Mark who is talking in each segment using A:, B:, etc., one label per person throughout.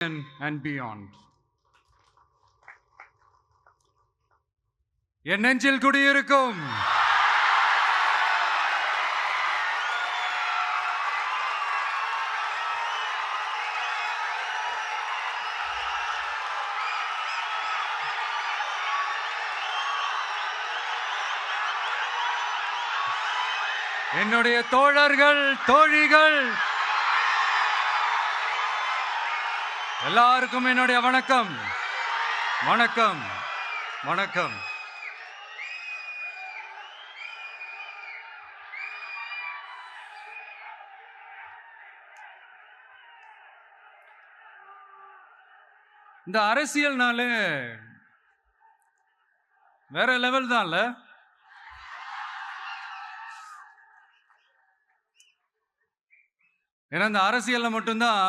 A: and beyond. என் நெஞ்சில் குடியிருக்கும் என்னுடைய தோழர்கள் தோழிகள் எல்லாருக்கும் என்னுடைய வணக்கம். வணக்கம். வணக்கம். இந்த அரசியல்னாலே வேற லெவல் தான்ல ஏன்னா இந்த அரசியல்ல மட்டும்தான்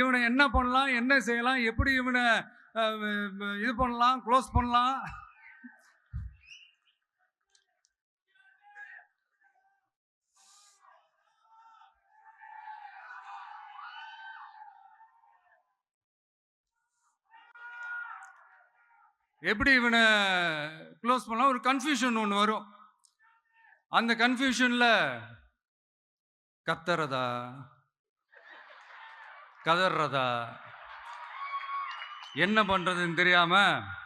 A: இவனை என்ன பண்ணலாம் என்ன செய்யலாம் எப்படி இவனை இது பண்ணலாம் க்ளோஸ் பண்ணலாம்? எப்படி இவனை க்ளோஸ் பண்ணலாம்? ஒரு கன்ஃபியூஷன் ஒன்று வரும். அந்த கன்ஃபியூஷனில் கத்துறதா கதறதா என்ன பண்ணுறதுன்னு தெரியாமல்